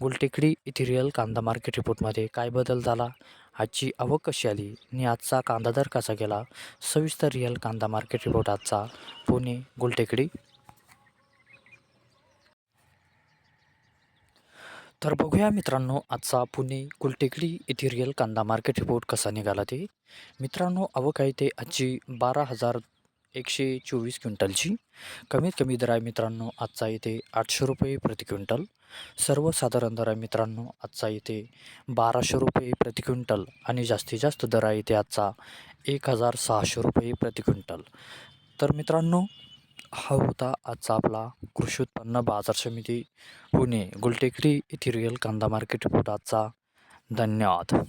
गुलटेकडी इथिरियल कांदा मार्केट रिपोर्टमध्ये काय बदल झाला आजची आवक कशी आली? आणि आजचा कांदा दर कसा गेला? सविस्तर रिअल कांदा मार्केट रिपोर्ट आजचा पुणे गुलटेकडी तर बघूया मित्रांनो आजचा पुणे गुलटेकडी इथिरियल कांदा मार्केट रिपोर्ट कसा निघाला ते. मित्रांनो आवक आहे ते आजची बारा हजार एकशे चोवीस क्विंटलची. कमीत कमी दर आहे मित्रांनो आजचा येते आठशे रुपये प्रति क्विंटल. सर्वसाधारण दर आहे मित्रांनो आजचा येते बाराशे रुपये प्रति क्विंटल आणि जास्तीत जास्त दर आहे इथे आजचा एक हजार सहाशे रुपये प्रति क्विंटल. तर मित्रांनो हा होता आजचा आपला कृषी उत्पन्न बाजार समिती पुणे गुलटेकडी येथील रिअल कांदा मार्केट रिपोर्ट आजचा. धन्यवाद.